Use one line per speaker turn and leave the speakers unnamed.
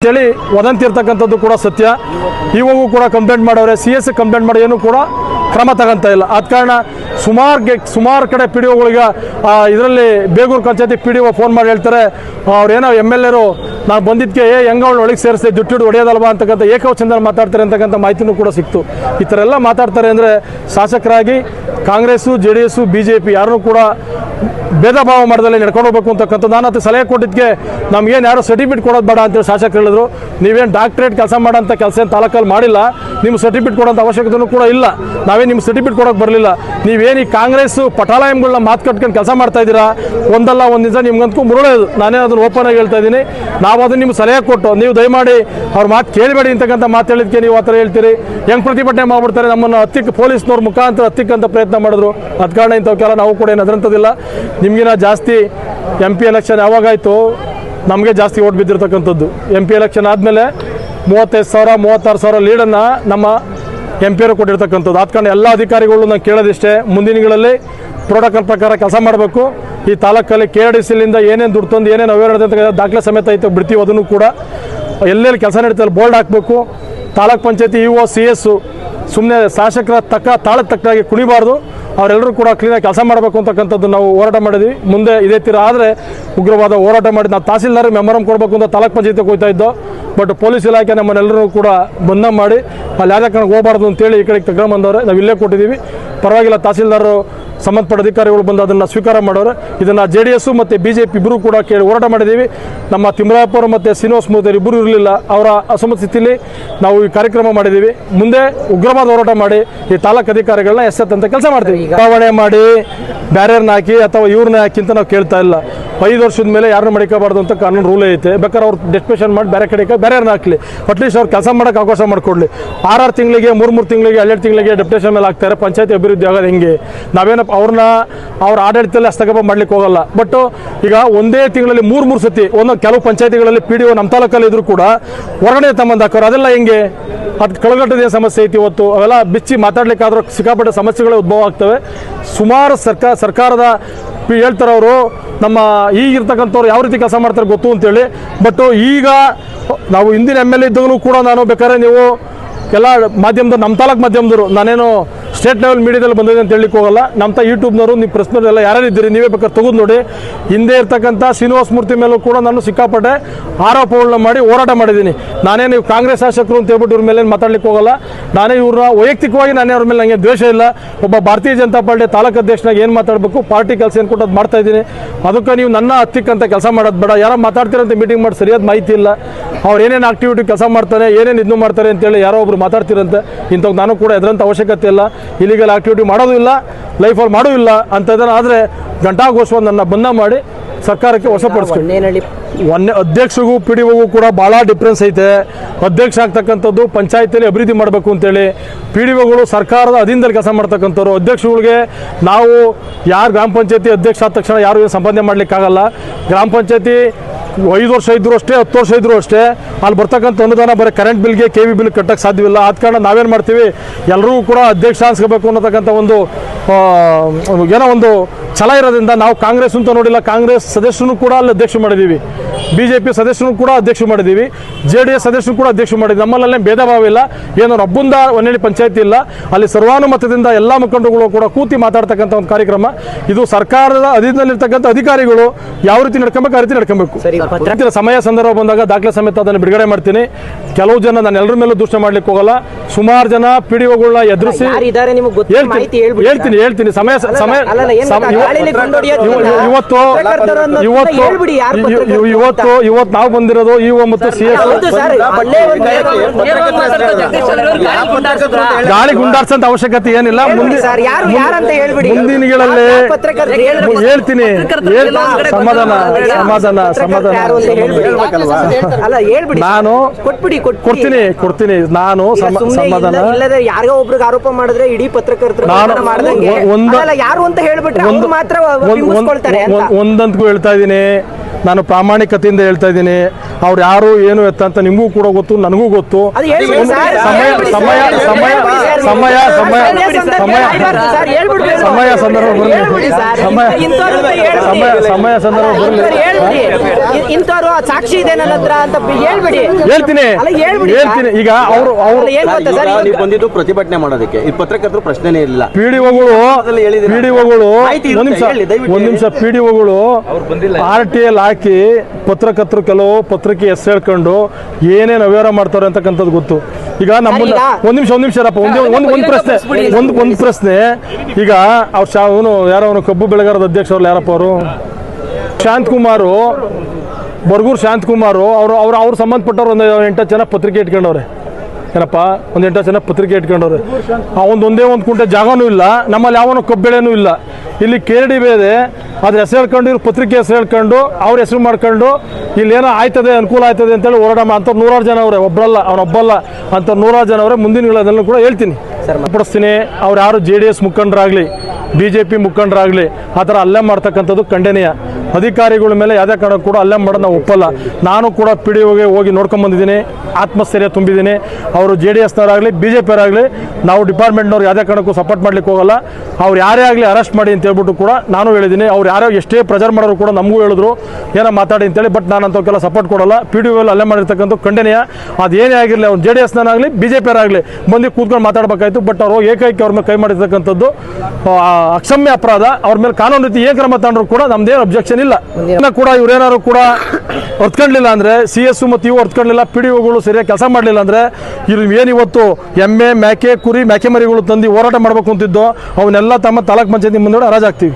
ಅಂತೇಳಿ ವದಂತಿ ಇರ್ತಕ್ಕಂಥದ್ದು ಕೂಡ ಸತ್ಯ. ಇವಾಗೂ ಕೂಡ ಕಂಪ್ಲೇಂಟ್ ಮಾಡವ್ರೆ ಸಿ ಎಸ್ ಕಂಪ್ಲೇಂಟ್ ಮಾಡಿ ಏನು ಕೂಡ ಕ್ರಮ ತಗೊಂತ ಇಲ್ಲ. ಆದ ಕಾರಣ ಸುಮಾರು ಸುಮಾರು ಕಡೆ ಪಿ ಡಿ ಒಗಳಿಗೆ ಇದರಲ್ಲಿ ಬೇಗೂರು ಪಂಚಾಯತಿ ಪಿ ಡಿ ಒ ಫೋನ್ ಮಾಡಿ ಹೇಳ್ತಾರೆ ಅವ್ರೇನೋ ಎಂ ಎಲ್ ಎರು ನಾನು ಬಂದಿದ್ದಕ್ಕೆ ಏ ಹೆಂಗ ಅವಳು ಒಳಗೆ ಸೇರಿಸಿ ದುಡ್ಡು ಹೊಡೆಯೋದಲ್ವಾ ಅಂತಕ್ಕಂಥ ಏಕವಚನದಲ್ಲಿ ಮಾತಾಡ್ತಾರೆ ಅಂತಕ್ಕಂಥ ಮಾಹಿತಿನೂ ಕೂಡ ಸಿಕ್ತು. ಈ ಥರ ಎಲ್ಲ ಮಾತಾಡ್ತಾರೆ ಅಂದರೆ ಶಾಸಕರಾಗಿ Congress, J D S, B J P ಯಾರನ್ನೂ ಕೂಡ ಭೇದ ಭಾವ ಮಾಡದಲ್ಲಿ ನಡ್ಕೊಂಡು ಹೋಗ್ಬೇಕು ಅಂತಕ್ಕಂಥ ನಾನು ಅದು ಸಲಹೆ ಕೊಟ್ಟಿದ್ದಕ್ಕೆ ನಮ್ಗೇನು ಯಾರು ಸರ್ಟಿಫಿಕೇಟ್ ಕೊಡೋದು ಬೇಡ ಅಂತೇಳಿ ಶಾಸಕರು ಹೇಳಿದ್ರು, ನೀವೇನು ಡಾಕ್ಟ್ರೇಟ್ ಕೆಲಸ ಮಾಡೋಂಥ ಕೆಲಸ ಏನು ತಾಲೂಕಲ್ಲಿ ಮಾಡಿಲ್ಲ ನಿಮ್ಮ ಸರ್ಟಿಫಿಕೇಟ್ ಕೊಡೋಂಥ ಅವಶ್ಯಕತೆಯೂ ಕೂಡ ಇಲ್ಲ. ನಾವೇ ನಿಮ್ಮ ಸರ್ಟಿಫಿಕೇಟ್ ಕೊಡೋಕೆ ಬರಲಿಲ್ಲ. ನೀವೇನು ಈ ಕಾಂಗ್ರೆಸ್ ಪಟಾಲಯಂಗಳನ್ನ ಮಾತು ಕಟ್ಕೊಂಡು ಕೆಲಸ ಮಾಡ್ತಾ ಇದ್ದೀರಾ? ಒಂದಲ್ಲ ಒಂದು ದಿವಸ ನಿಮ್ಗಂತೂ ಮುರುಳೋದು ನಾನೇ ಅದನ್ನು ಓಪನ್ ಆಗಿ ಹೇಳ್ತಾ ಇದ್ದೀನಿ. ನಾವು ಅದನ್ನು ನಿಮ್ಗೆ ಸಲಹೆ ಕೊಟ್ಟು, ನೀವು ದಯಮಾಡಿ ಅವ್ರ ಮಾತು ಕೇಳಬೇಡಿ ಅಂತಕ್ಕಂಥ ಮಾತು ಹೇಳಿದ್ಕೆ ನೀವು ಆ ಥರ ಹೇಳ್ತೀರಿ. ಹೆಂಗೆ ಪ್ರತಿಭಟನೆ ಮಾಡ್ಬಿಡ್ತಾರೆ ನಮ್ಮನ್ನು ಹತ್ತಿಕ್ಕೆ ಪೊಲೀಸ್ನವ್ರ ಮುಖಾಂತರ ಹತ್ತಿಕ್ಕಂತ ಪ್ರಯತ್ನ ಮಾಡಿದ್ರು. ಅದ ಕಾರಣ ಇಂಥವಕ್ಕೆಲ್ಲ ನಾವು ಕೂಡ ಏನು ಅದರಂಥದ್ದಿಲ್ಲ ನಿಮಗಿನ ಜಾಸ್ತಿ ಎಂ ಪಿ ಎಲೆಕ್ಷನ್ ಯಾವಾಗಾಯಿತು? ನಮಗೆ ಜಾಸ್ತಿ ಓಟ್ ಬಿದ್ದಿರ್ತಕ್ಕಂಥದ್ದು. ಎಂ ಪಿ ಎಲೆಕ್ಷನ್ ಆದಮೇಲೆ ಮೂವತ್ತೈದು ಸಾವಿರ, ಮೂವತ್ತಾರು ಸಾವಿರ ಲೀಡನ್ನು ನಮ್ಮ ಎಂ ಪಿ ಅವರು ಕೊಟ್ಟಿರ್ತಕ್ಕಂಥದ್ದು. ಆದ ಕಾರಣ ಎಲ್ಲ ಅಧಿಕಾರಿಗಳು ನಾನು ಕೇಳೋದಿಷ್ಟೇ. ಮುಂದಿನಗಳಲ್ಲಿ ದಿನಗಳಲ್ಲಿ ಪ್ರೋಟೋಕಾಲ್ ಪ್ರಕಾರ ಕೆಲಸ ಮಾಡಬೇಕು. ಈ ತಾಲೂಕಲ್ಲಿ ಕೆ ಆರ್ ಡಿ ಸಿಲಿಂದ ಏನೇನು ದುಡ್ಡು ತಂದು, ಏನೇನು ಅವೇರ್ನೆಸ್ ಅಂತ ದಾಖಲೆ ಸಮೇತ ಐತೆ, ಬಿಡ್ತೀವಿ ಅದನ್ನು ಕೂಡ. ಎಲ್ಲೆಲ್ಲಿ ಕೆಲಸ ನಡೀತಲ್ಲಿ ಬೋರ್ಡ್ ಹಾಕಬೇಕು. ತಾಲೂಕ್ ಪಂಚಾಯತಿ ಇ ಒ ಸಿ ಎಸ್ಸು ಸುಮ್ಮನೆ ಶಾಸಕರ ತಕ್ಕ ತಾಳಕ್ಕೆ ತಕ್ಕಾಗಿ ಕುಣಿಬಾರ್ದು. ಅವರೆಲ್ಲರೂ ಕೂಡ ಕ್ಲೀನಾಗಿ ಕೆಲಸ ಮಾಡಬೇಕು ಅಂತಕ್ಕಂಥದ್ದು ನಾವು ಹೋರಾಟ ಮಾಡಿದ್ವಿ. ಮುಂದೆ ಇದೇ ತೀರ ಆದರೆ ಉಗ್ರವಾದ ಹೋರಾಟ ಮಾಡಿ ನಾವು ತಹಸೀಲ್ದಾರ ಮೆಮೊರಂ ಕೊಡಬೇಕು ಅಂತ ತಾಲೂಕ್ ಪಂಚಾಯತಿ ಹೋಗ್ತಾ ಇದ್ದೋ ಬಟ್ ಪೊಲೀಸ್ ಇಲಾಖೆ ನಮ್ಮನ್ನೆಲ್ಲರೂ ಕೂಡ ಬಂಧ ಮಾಡಿ, ಅಲ್ಲಿ ಕಾರಣಕ್ಕೆ ಹೋಗಬಾರ್ದು ಅಂತೇಳಿ ಈ ಕಡೆಗೆ ತಗೊಂಡ್ಬಂದವ್ರೆ ನಾವು ಇಲ್ಲೇ ಕೊಟ್ಟಿದ್ದೀವಿ. ಪರವಾಗಿಲ್ಲ ತಹಸೀಲ್ದಾರರು ಸಂಬಂಧಪಟ್ಟ ಅಧಿಕಾರಿಗಳು ಬಂದು ಅದನ್ನು ಸ್ವೀಕಾರ ಮಾಡೋರು. ಇದನ್ನು ಜೆ ಡಿ ಎಸ್ಸು ಮತ್ತು ಬಿ ಜೆ ಪಿ ಇಬ್ಬರು ಕೂಡ ಕೇಳಿ ಹೋರಾಟ ಮಾಡಿದ್ದೀವಿ. ನಮ್ಮ ತಿಮ್ಮರಾಯಪ್ಪರು ಮತ್ತು ಶ್ರೀನಿವಾಸ ಮೂರ್ತಿ ಇಬ್ಬರು ಇರಲಿಲ್ಲ. ಅವರ ಅಸಮಸ್ಥಿತಿಯಲ್ಲಿ ನಾವು ಈ ಕಾರ್ಯಕ್ರಮ ಮಾಡಿದ್ದೀವಿ. ಮುಂದೆ ಉಗ್ರವಾದ ಹೋರಾಟ ಮಾಡಿ ಈ ತಾಲೂಕು ಅಧಿಕಾರಿಗಳನ್ನ ಎಸ್ಸತ್ತಂತ ಕೆಲಸ ಮಾಡ್ತೀವಿ. ಚುನಾವಣೆ ಮಾಡಿ ಬ್ಯಾರಿಯರ್ನ ಹಾಕಿ ಅಥವಾ ಇವ್ರನ್ನ ಹಾಕಿ ಅಂತ ನಾವು ಕೇಳ್ತಾ ಇಲ್ಲ. ಐದು ವರ್ಷದ ಮೇಲೆ ಯಾರನ್ನೂ ಮಡಿಕೋಬಾರ್ದು ಅಂತ ಕಾನೂನು ರೂಲ್ ಐತೆ. ಬೇಕಾದ್ರೆ ಅವ್ರು ಡೆಸ್ಪೇಷನ್ ಮಾಡಿ ಬೇರೆ ಕಡೆಗೆ ಬೇರೆಯವ್ರನ್ನ ಹಾಕಲಿ. ಅಟ್ಲೀಸ್ಟ್ ಅವ್ರು ಕೆಲಸ ಮಾಡೋಕೆ ಅವಕಾಶ ಮಾಡಿಕೊಡ್ಲಿ. ಆರಾರು ತಿಂಗಳಿಗೆ, ಮೂರು ಮೂರು ತಿಂಗಳಿಗೆ, ಎರಡು ತಿಂಗಳಿಗೆ ಡೆಪ್ಟೇಷನ್ ಮೇಲೆ ಹಾಕ್ತಾರೆ. ಪಂಚಾಯತಿ ಅಭಿವೃದ್ಧಿ ಆಗೋದು ಹೆಂಗೆ? ನಾವೇನಪ್ಪ ಅವ್ರನ್ನ ಅವ್ರ ಆಡಳಿತದಲ್ಲಿ ಹಸ್ತಕ್ಷೇಪ ಮಾಡ್ಲಿಕ್ಕೆ ಹೋಗಲ್ಲ. ಬಟ್ ಈಗ ಒಂದೇ ತಿಂಗಳಲ್ಲಿ ಮೂರು ಮೂರು ಸತಿ ಒಂದು ಕೆಲವು ಪಂಚಾಯತಿಗಳಲ್ಲಿ ಪಿ ಡಿ ಒ ನಮ್ಮ ತಾಲೂಕಲ್ಲಿ ಇದ್ರು ಕೂಡ ಹೊರಗಡೆ ತಮ್ಮಂದು ಹಾಕೋರು. ಅದೆಲ್ಲ ಹೆಂಗೆ? ಅದು ಕಳಗಟ್ಟದ ಸಮಸ್ಯೆ ಐತಿ ಇವತ್ತು? ಅವೆಲ್ಲ ಬಿಚ್ಚಿ ಮಾತಾಡ್ಲಿಕ್ಕಾದ್ರೂ ಸಿಕ್ಕಾಪಟ್ಟೆ ಸಮಸ್ಯೆಗಳು ಉದ್ಭವ ಆಗ್ತವೆ. ಸುಮಾರು ಸರ್ಕಾರ ಸರ್ಕಾರದ ಹೇಳ್ತಾರವರು, ನಮ್ಮ ಈಗಿರ್ತಕ್ಕಂಥವ್ರು ಯಾವ ರೀತಿ ಕೆಲಸ ಮಾಡ್ತಾರೆ ಗೊತ್ತು ಅಂತೇಳಿ. ಬಟ್ ಈಗ ನಾವು ಹಿಂದಿನ ಎಂ ಎಲ್ ಎ ಇದ್ದಾಗಲೂ ಕೂಡ ನಾನು ಬೇಕಾದ್ರೆ ನೀವು ಎಲ್ಲ ಮಾಧ್ಯಮದವ್ರು ನಮ್ಮ ತಾಲೂಕು ಮಾಧ್ಯಮದವರು, ನಾನೇನು ಸ್ಟೇಟ್ ಲೆವೆಲ್ ಮೀಡಿಯಾದಲ್ಲಿ ಬಂದಿದೆ ಅಂತ ಹೇಳಲಿಕ್ಕೆ ಹೋಗಲ್ಲ. ನಮ್ಮ ತ ಯೂಟ್ಯೂಬ್ನವರು, ನೀವು ಪ್ರಶ್ನೆಲ್ಲ ಯಾರ್ಯಾರು ಇದ್ದೀರಿ, ನೀವೇ ಬೇಕಾದ್ರೆ ತೆಗೆದು ನೋಡಿ. ಹಿಂದೆ ಇರ್ತಕ್ಕಂಥ ಶ್ರೀನಿವಾಸ ಮೂರ್ತಿ ಮೇಲೂ ಕೂಡ ನಾನು ಸಿಕ್ಕಾಪಟ್ಟೆ ಆರೋಪಗಳನ್ನ ಮಾಡಿ ಹೋರಾಟ ಮಾಡಿದ್ದೀನಿ. ನಾನೇ ನೀವು ಕಾಂಗ್ರೆಸ್ ಶಾಸಕರು ಅಂತ ಹೇಳ್ಬಿಟ್ಟು ಇವ್ರ ಮೇಲೆ ಮಾತಾಡ್ಲಿಕ್ಕೆ ಹೋಗಲ್ಲ. ನಾನೇ ಇವ್ರನ್ನ ವೈಯಕ್ತಿಕವಾಗಿ ನಾನೇ ಅವ್ರ ಮೇಲೆ ನನಗೆ ದ್ವೇಷ ಇಲ್ಲ. ಒಬ್ಬ ಭಾರತೀಯ ಜನತಾ ಪಾರ್ಟಿ ತಾಲೂಕು ಅಧ್ಯಕ್ಷನಾಗ ಏನು ಮಾತಾಡಬೇಕು, ಪಾರ್ಟಿ ಕೆಲಸ ಏನು ಕೊಟ್ಟು ಅದು ಮಾಡ್ತಾ ಇದ್ದೀನಿ. ಅದಕ್ಕೆ ನೀವು ನನ್ನ ಹತ್ತಿಕ್ಕಂತ ಕೆಲಸ ಮಾಡೋದು ಬೇಡ. ಯಾರೋ ಮಾತಾಡ್ತೀರಂತ ಮೀಟಿಂಗ್ ಮಾಡಿ ಸರಿಯಾದ ಮಾಹಿತಿ ಇಲ್ಲ. ಅವ್ರು ಏನೇನು ಆಕ್ಟಿವಿಟಿ ಕೆಲಸ ಮಾಡ್ತಾರೆ, ಏನೇನು ಇದನ್ನು ಮಾಡ್ತಾರೆ ಅಂತೇಳಿ ಯಾರೋ ಒಬ್ರು ಮಾತಾಡ್ತಿರಂತೆ ಇಂಥವ್ ನಾನು ಕೂಡ ಎದ್ರಂಥ ಅವಶ್ಯಕತೆ ಇಲ್ಲ. ಇಲಿಗಲ್ ಆಕ್ಟಿವಿಟಿ ಮಾಡೋದು ಇಲ್ಲ ಲೈಫಲ್ಲಿ ಮಾಡೋ ಇಲ್ಲ ಅಂತ ಆದರೆ ಗಂಟಾಘೋಷವನ್ನು ನನ್ನ ಬಂದ ಮಾಡಿ ಸರ್ಕಾರಕ್ಕೆ ವಶಪಡಿಸ್ಕೊಂಡು
ಹೊನ್ನೇನಹಳ್ಳಿ
ಒಂದೇ ಅಧ್ಯಕ್ಷಗೂ ಪಿ ಡಿ ಒಗೂ ಕೂಡ ಭಾಳ ಡಿಫ್ರೆನ್ಸ್ ಐತೆ. ಅಧ್ಯಕ್ಷ ಆಗ್ತಕ್ಕಂಥದ್ದು ಪಂಚಾಯತಿಯಲ್ಲಿ ಅಭಿವೃದ್ಧಿ ಮಾಡಬೇಕು ಅಂತೇಳಿ. ಪಿ ಡಿ ಒಗಳು ಸರ್ಕಾರದ ಅಧೀನದಲ್ಲಿ ಕೆಲಸ ಮಾಡ್ತಕ್ಕಂಥವ್ರು. ಅಧ್ಯಕ್ಷಗಳಿಗೆ ನಾವು ಯಾರು ಗ್ರಾಮ ಪಂಚಾಯತಿ ಅಧ್ಯಕ್ಷ ಆದ ತಕ್ಷಣ ಯಾರು ಸಂಪಾದನೆ ಮಾಡಲಿಕ್ಕಾಗಲ್ಲ. ಗ್ರಾಮ ಪಂಚಾಯತಿ ಐದು ವರ್ಷ ಇದ್ರು ಅಷ್ಟೇ, ಹತ್ತು ವರ್ಷ ಇದ್ರು ಅಷ್ಟೇ, ಅಲ್ಲಿ ಬರ್ತಕ್ಕಂಥ ಅನುದಾನ ಬರೀ ಕರೆಂಟ್ ಬಿಲ್ಗೆ ಕೆ ವಿ ಬಿಲ್ ಕಟ್ಟಕ್ಕೆ ಸಾಧ್ಯವಿಲ್ಲ. ಆದ ಕಾರಣ ನಾವೇನು ಮಾಡ್ತೀವಿ? ಎಲ್ಲರೂ ಕೂಡ ಅಧ್ಯಕ್ಷ ಅನ್ಸ್ಕೋಬೇಕು ಅನ್ನತಕ್ಕಂಥ ಒಂದು ಏನೋ ಒಂದು ಛಲ ಇರೋದ್ರಿಂದ ನಾವು ಕಾಂಗ್ರೆಸ್ ಅಂತ ನೋಡಿಲ್ಲ ಕಾಂಗ್ರೆಸ್ ಸದಸ್ಯರು ಕೂಡ ಅಲ್ಲಿ ಅಧ್ಯಕ್ಷ ಮಾಡಿದ್ದೀವಿ ಬಿ ಜೆ ಪಿ ಸದಸ್ಯರು ಕೂಡ ಅಧ್ಯಕ್ಷ ಮಾಡಿದ್ದೀವಿ ಜೆ ಡಿ ಎಸ್ ಸದಸ್ಯರು ಕೂಡ ಅಧ್ಯಕ್ಷ ಮಾಡಿದ್ವಿ. ನಮ್ಮಲ್ಲೇ ಭೇದ ಭಾವ ಇಲ್ಲ. ಏನೋ ಒಬ್ಬಂದ ಒಂದೇಳಿ ಪಂಚಾಯತಿ ಇಲ್ಲ. ಅಲ್ಲಿ ಸರ್ವಾನುಮತದಿಂದ ಎಲ್ಲ ಮುಖಂಡಗಳು ಕೂಡ ಕೂತಿ ಮಾತಾಡ್ತಕ್ಕಂಥ ಒಂದು ಕಾರ್ಯಕ್ರಮ. ಇದು ಸರ್ಕಾರದ ಅಧೀನದಲ್ಲಿರ್ತಕ್ಕಂಥ ಅಧಿಕಾರಿಗಳು ಯಾವ ರೀತಿ ನಡ್ಕೊಬೇಕು ಆ ರೀತಿ ನಡ್ಕೊಬೇಕು. ಸಮಯ ಸಂದರ್ಭ ಬಂದಾಗ ದಾಖಲೆ ಸಮೇತ ಅದನ್ನು ಬಿಡುಗಡೆ ಮಾಡ್ತೀನಿ. ಕೆಲವು ಜನ ನಾನು ಎಲ್ಲರ ಮೇಲೂ ದೂಷಣೆ ಮಾಡ್ಲಿಕ್ಕೆ ಹೋಗಲ್ಲ. ಸುಮಾರು ಜನ ಪಿ ಡಿ ಒಗಳನ್ನ ಎದುರಿಸಿ ಹೇಳ್ತೀನಿ. ಹೇಳ್ತೀನಿ. ಸಮಯ ಸಮಯ ಇವತ್ತು ಇವತ್ತು ಇವತ್ತು ಇವತ್ತು ನಾವು ಬಂದಿರೋದು ಇವ ಮತ್ತು ಸಿ ಎಸ್ ಗಾಳಿ ಗುಂಡಾರ್ಸಂತ ಅವಶ್ಯಕತೆ ಏನಿಲ್ಲ. ಮುಂದೆ
ಸರ್ ಯಾರು ಯಾರಂತ ಹೇಳ್ಬಿಡಿ.
ಮುಂದಿನಗಳಲ್ಲಿ. ಹೇಳ್ತೀನಿ. ಹೇಳ್- ಸಮಾಧಾನ ಸಮಾಧಾನ
ಯಾರು ಅಂತ ಹೇಳ್ಬಿಡಿ.
ಸಮಾಧಾನ
ಅಲ್ಲ ಹೇಳ್ಬಿಡಿ.
ನಾನು
ಕೊಟ್ಬಿಡಿ.
ಕೊಡ್ತೀನಿ ಕೊಡ್ತೀನಿ. ನಾನು ಸಮಾಧಾನ.
ಯಾರಿಗೋ ಒಬ್ರಿಗೆ ಆರೋಪ ಮಾಡಿದ್ರೆ ಇಡೀ ಪತ್ರಕರ್ತರು ಯಾರು ಅಂತ ಹೇಳ್ಬಿಟ್ರೆ
ಒಂದು
ಮಾತ್ರ
ಒಂದಂತಕ್ಕೂ ಹೇಳ್ತಾ ಇದ್ದೀನಿ. ನಾನು ಪ್ರಾಮಾಣಿಕತೆಯಿಂದ ಹೇಳ್ತಾ ಇದ್ದೀನಿ ಅವ್ರು ಯಾರು ಏನು ಎತ್ತ ಅಂತ ನಿಮಗೂ ಕೂಡ ಗೊತ್ತು ನನಗೂ ಗೊತ್ತು. ಸಮಯ ಸಮಯ ಸಮಯ ಸಮಯ ಸಮಯ ಸಮಯ
ಸರ್, ಹೇಳ್ಬಿಡಿ
ಸಮಯ ಸಂದರ್ಭ ಬರಲಿ
ಸರ್.
ಸಮಯ. ಸಮಯ ಸಮಯ ಸಂದರ್ಭ ಬರಲಿ
ಇಂಥವ್ರು ಸಾಕ್ಷಿ ಇದೆ ನನ್ನ ಹತ್ರ ಅಂತ ಹೇಳ್ಬಿಡಿ
ಹೇಳ್ತೀನಿ
ಹೇಳ್ಬಿಡಿ
ಹೇಳ್ತೀನಿ ಈಗ ಅವರು ಅವರು
ಅಲ್ಲ, ಗೊತ್ತಾ ಸರ್
ನೀವು
ಇವಾಗ-
ಬಂದಿದ್ದು ಪ್ರತಿಭಟನೆ ಮಾಡೋದಕ್ಕೆ ಈ ಪತ್ರಕರ್ತರು ಪ್ರಶ್ನೆನೇ ಇಲ್ಲ
ಪಿಡಿಒಗಳು? ಪಿಡಿಒಗಳು ಒಂದ್ ನಿಮಿಷ
ಹೇಳಿ, ದಯವಿಟ್ಟು
ಒಂದ್ ನಿಮಿಷ ಪಿಡಿಒಗಳು ಆರ್ ಟಿ ಎಲ್ ಹಾಕಿ ಪತ್ರಕರ್ತರು ಕೆಲವು ಪತ್ರಿಕೆ ಎಸ್ ಹೇಳ್ಕೊಂಡು ಏನೇನು ಅವ್ಯವಹಾರ ಮಾಡ್ತಾರೆ ಅಂತಕ್ಕಂಥದ್ದು ಗೊತ್ತು. ಈಗ
ನಮ್ಮ
ಒಂದು ನಿಮಿಷ ಒಂದು ನಿಮಿಷ ರಪ್ಪ ಒಂದು ಒಂದು ಒಂದು ಪ್ರಶ್ನೆ ಒಂದು ಒಂದು ಪ್ರಶ್ನೆ. ಈಗ ಅವ್ರು ಶಾ ಅವನು ಯಾರೋ ಅವನು ಕಬ್ಬು ಬೆಳೆಗಾರದ ಅಧ್ಯಕ್ಷ ಅವ್ರು ಯಾರಪ್ಪ ಅವರು? ಶಾಂತ್ ಕುಮಾರು ಬರ್ಗೂರು ಬರ್ಗೂರ್ ಶಾಂತಕುಮಾರು ಅವರು ಅವ್ರು ಅವ್ರು ಸಂಬಂಧಪಟ್ಟವ್ರು ಒಂದು ಎಂಟತ್ತು ಜನ ಪತ್ರಿಕೆ ಇಟ್ಕೊಂಡವ್ರೆ. ಏನಪ್ಪ ಒಂದು ಎಂಟು ಜನ ಪತ್ರಿಕೆ ಇಟ್ಕೊಂಡವ್ರೆ. ಆ ಒಂದು ಒಂದೇ ಒಂದು ಕುಂಟೆ ಜಾಗನೂ ಇಲ್ಲ ನಮ್ಮಲ್ಲಿ ಯಾವನೋ ಕೊಬ್ಬೆಳೆನೂ ಇಲ್ಲ. ಇಲ್ಲಿ ಕೇರಡಿ ಬೇದೆ ಅದ್ರ ಹೆಸರು ಹೇಳ್ಕೊಂಡು ಇವ್ರು ಪತ್ರಿಕೆ ಹೆಸರು ಹೇಳ್ಕೊಂಡು ಅವ್ರ ಹೆಸರು ಮಾಡ್ಕೊಂಡು ಇಲ್ಲಿ ಏನೋ ಆಯ್ತದೆ ಅನುಕೂಲ ಆಯ್ತದೆ ಅಂತೇಳಿ ಹೊರಡಮ್ಮ ಅಂತ ನೂರಾರು ಜನ ಅವರೇ ಒಬ್ಬರಲ್ಲ ಅವನೊಬ್ಬಲ್ಲ ಅಂತ ನೂರಾರು ಜನ ಅವರೇ ಮುಂದಿನ ಅದನ್ನು ಕೂಡ ಹೇಳ್ತೀನಿ. ಪಡಿಸ್ತೀನಿ ಅವ್ರು ಯಾರು ಜೆ ಡಿ ಎಸ್ ಮುಖಂಡರಾಗಲಿ ಬಿ ಜೆ ಪಿ ಮುಖಂಡರಾಗಲಿ ಆ ಥರ ಹಲ್ಲೆ ಮಾಡ್ತಕ್ಕಂಥದ್ದು ಖಂಡನೀಯ. ಅಧಿಕಾರಿಗಳ ಮೇಲೆ ಯಾವುದೇ ಕಾರಣಕ್ಕೂ ಕೂಡ ಹಲ್ಲೆ ಮಾಡೋದು ನಾವು ಒಪ್ಪಲ್ಲ. ನಾನು ಕೂಡ ಪಿ ಡಿ ಒಗೆ ಹೋಗಿ ನೋಡ್ಕೊಂಬಂದಿದ್ದೀನಿ ಆತ್ಮಸ್ಥೈರ್ಯ ತುಂಬಿದ್ದೀನಿ. ಅವರು ಜೆ ಡಿ ಎಸ್ನವರಾಗಲಿ ಬಿ ಜೆ ಪಿಯವರಾಗಲಿ ನಾವು ಡಿಪಾರ್ಟ್ಮೆಂಟ್ನವ್ರು ಯಾವುದೇ ಕಾರಣಕ್ಕೂ ಸಪೋರ್ಟ್ ಮಾಡ್ಲಿಕ್ಕೆ ಹೋಗಲ್ಲ. ಅವ್ರು ಯಾರೇ ಆಗಲಿ ಅರೆಸ್ಟ್ ಮಾಡಿ ಅಂತ ಹೇಳ್ಬಿಟ್ಟು ಕೂಡ ನಾನು ಹೇಳಿದ್ದೀನಿ. ಅವ್ರು ಯಾರೋ ಎಷ್ಟೇ ಪ್ರೆಜರ್ ಮಾಡೋರು ಕೂಡ ನಮಗೂ ಹೇಳಿದ್ರು, ಏನೋ ಮಾತಾಡಿ ಅಂತೇಳಿ ಬಟ್ ನಾನು ಅಂಥವಕ್ಕೆಲ್ಲ ಸಪೋರ್ಟ್ ಕೊಡಲ್ಲ. ಪಿ ಡಿ ಒಲ್ಲಿ ಹಲ್ಲೆ ಮಾಡಿರ್ತಕ್ಕಂಥ ಖಂಡನೀಯ. ಅದು ಏನೇ ಆಗಿರಲಿ ಅವ್ರು ಜೆ ಡಿ ಎಸ್ನಾಗಲಿ ಬಿ ಜೆ ಪಿಯವರಾಗಲಿ ಬಂದು ಕೂತ್ಕೊಂಡು ಮಾತಾಡಬೇಕಾಯ್ತು. ಬಟ್ ಅವರು ಏಕೈಕಿ ಅವ್ರ ಮೇಲೆ ಕೈ ಮಾಡಿರ್ತಕ್ಕಂಥದ್ದು ಅಕ್ಷಮ್ಯ ಅಪರಾಧ, ಅವ್ರ ಮೇಲೆ ಕಾನೂನು ರೀತಿ ಏನ್ ಕ್ರಮ ತಗೊಂಡ್ರು ಕೂಡ ನಮ್ದೇನು ಅಬ್ಜೆಕ್ಷನ್ ಇಲ್ಲ. ಕೂಡ ಇವ್ರೇನಾದ್ರು ಕೂಡ ಹೊತ್ಕೊಂಡ್ಲಿಲ್ಲ ಅಂದ್ರೆ, ಸಿ ಎಸ್ ಮತ್ತು ಇವು ಹೊತ್ಕೊಂಡ್ಲಿಲ್ಲ ಪಿ ಡಿ ಒಗಳು ಸರಿಯಾಗಿ ಕೆಲಸ ಮಾಡಲಿಲ್ಲ ಅಂದ್ರೆ, ಇವ್ರು ಏನು ಇವತ್ತು ಎಮ್ಮೆ ಮೇಕೆ ಕುರಿ, ಮ್ಯಾಕೆ ಮರಿಗಳು ತಂದು ಹೋರಾಟ ಮಾಡ್ಬೇಕು ಅಂತಿದ್ದು, ಅವನ್ನೆಲ್ಲ ತಮ್ಮ ತಾಲೂಕ್ ಪಂಚಾಯತಿ ಮುಂದೆ ಹರಾಜಾಗ್ತೀವಿ.